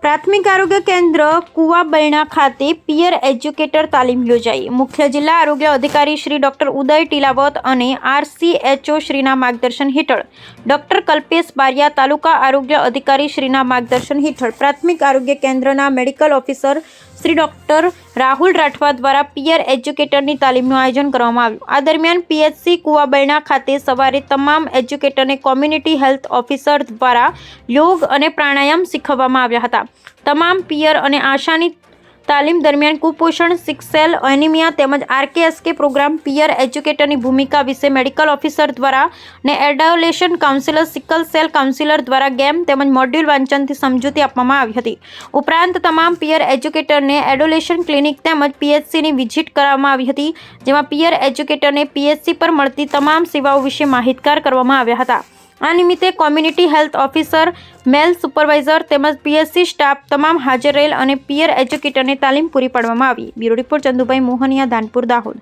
પ્રાથમિક આરોગ્ય કેન્દ્ર કુવાબૈણા ખાતે પિયર એજ્યુકેટર તાલીમ યોજાઈ. મુખ્ય જિલ્લા આરોગ્ય અધિકારી શ્રી ડોક્ટર ઉદય ટીલાવત અને આરસીએચઓ શ્રીના માર્ગદર્શન હેઠળ ડોક્ટર કલ્પેશ બારિયા, તાલુકા આરોગ્ય અધિકારી શ્રીના માર્ગદર્શન હેઠળ પ્રાથમિક આરોગ્ય કેન્દ્રના medical officer Shri doctor Rahul Rathwa દ્વારા પિયર એજ્યુકેટરની તાલીમનું આયોજન કરવામાં આવ્યું. આ દરમિયાન પીએચસી કુવાબૈણા ખાતે સવારે તમામ એજ્યુકેટરને કોમ્યુનિટી હેલ્થ ઓફિસર દ્વારા યોગ અને પ્રાણાયામ શીખવવામાં આવ્યા હતા. તમામ પિયર અને આશાની તાલીમ દરમિયાન કુપોષણ સિક્સેલ એનિમિયા તેમજ આરકેએસકે પ્રોગ્રામ પિયર એજ્યુકેટરની ભૂમિકા વિશે મેડિકલ ઓફિસર દ્વારા ને adolescent counsellor sickle cell counsellor દ્વારા ગેમ તેમજ મોડ્યુલ વાંચનથી સમજૂતી આપવામાં આવી હતી. ઉપરાંત તમામ પિયર એજ્યુકેટરને એડોલેશન ક્લિનિક તેમજ પીએચસીની વિઝિટ કરવામાં આવી હતી, જેમાં પિયર એજ્યુકેટરને પીએચસી પર મળતી તમામ સેવાઓ વિશે માહિતગાર કરવામાં આવ્યા હતા. આ નિમિત્તે community health officer, male supervisor તેમજ પીએસસી સ્ટાફ તમામ હાજર રહેલ અને પિયર એજ્યુકેટરને તાલીમ પૂરી પાડવામાં આવી. Bureau report Chandubhai Mohaniya Dhanpur Dahod.